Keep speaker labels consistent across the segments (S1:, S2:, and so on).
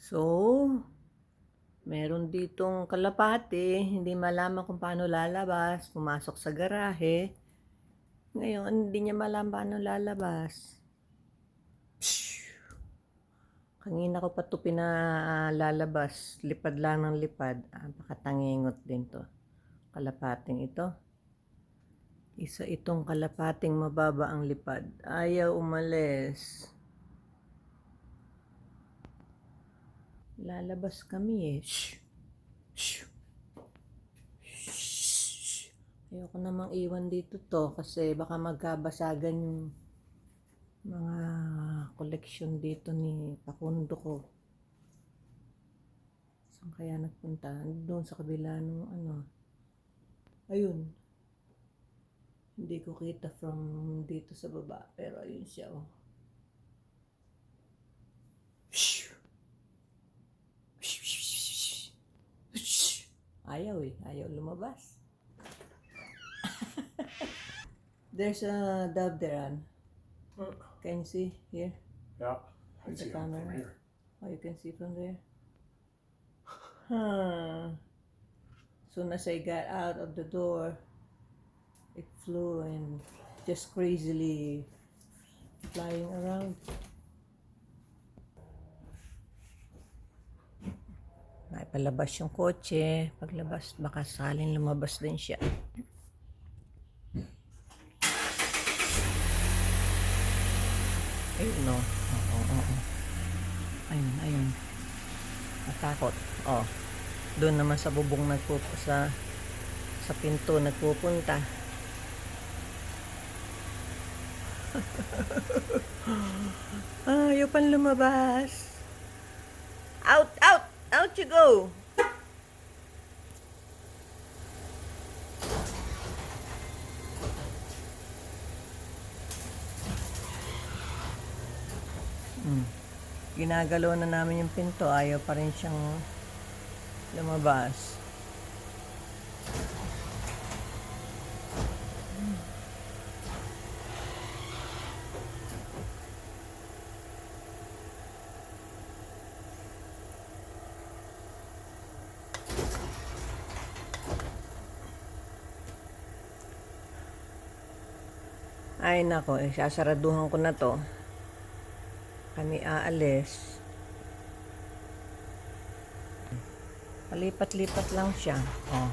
S1: So, meron ditong kalapate, hindi malaman kung paano lalabas, pumasok sa garahe. Ngayon, hindi niya malaman paano lalabas. Kanina ko pa ito pinalalabas, lipad lang ng lipad. Ah, Napakatangingot din to. Kalapating ito. Isa itong kalapating mababa ang lipad. Ayaw umalis. Lalabas kami eh. Shh. Shh. Ayoko namang iwan dito to kasi baka magkabasagan yung mga collection dito ni Pakundo ko. Saan kaya nagpunta? Doon sa kabila ng ano. Ayun. Hindi ko kita from dito sa baba. Pero ayun siya oh. Ayaw eh. Ayaw lumabas. There's a dove there, Ann. Can you see here?
S2: Yeah, I
S1: the
S2: see from
S1: camera.
S2: here.
S1: Oh, you can see from there. Huh. Soon as I got out of the door, it flew and just crazily flying around. Naipalabas yung kotse. Paglabas, baka salin lumabas din siya. Ayun, no. Oo, oo, oo. Ayun, ayun. Natakot. Oh. Doon naman sa bubong nagpup sa sa pinto nagpupunta. Ayaw pang lumabas. Out, you go. Hmm. Ginagalaw na namin yung pinto, ayaw pa rin siyang lumabas. Ay nako, eh, sasaraduhan ko na to. Kami aalis. Palipat-lipat lang siya. Oh.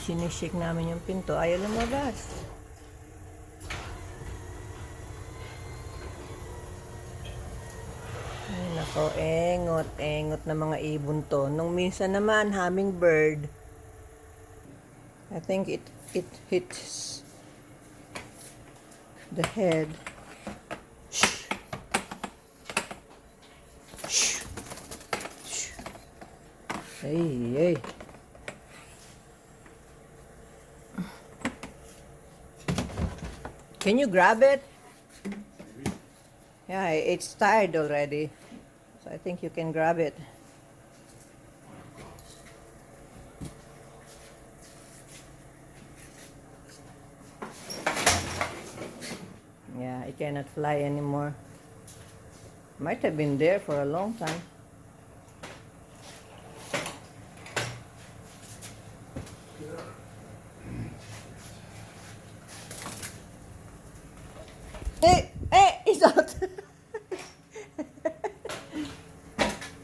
S1: Sinishake namin yung pinto. Ayaw lumabas. Ay nako, engot, engot na mga ibon to. Nung minsan naman, hummingbird. I think it it hits the head. Shh. Shh. Shh. Hey, hey. Can you grab it? Yeah, it's tired already. So I think you can grab it. cannot fly anymore. Might have been there for a long time. Yeah.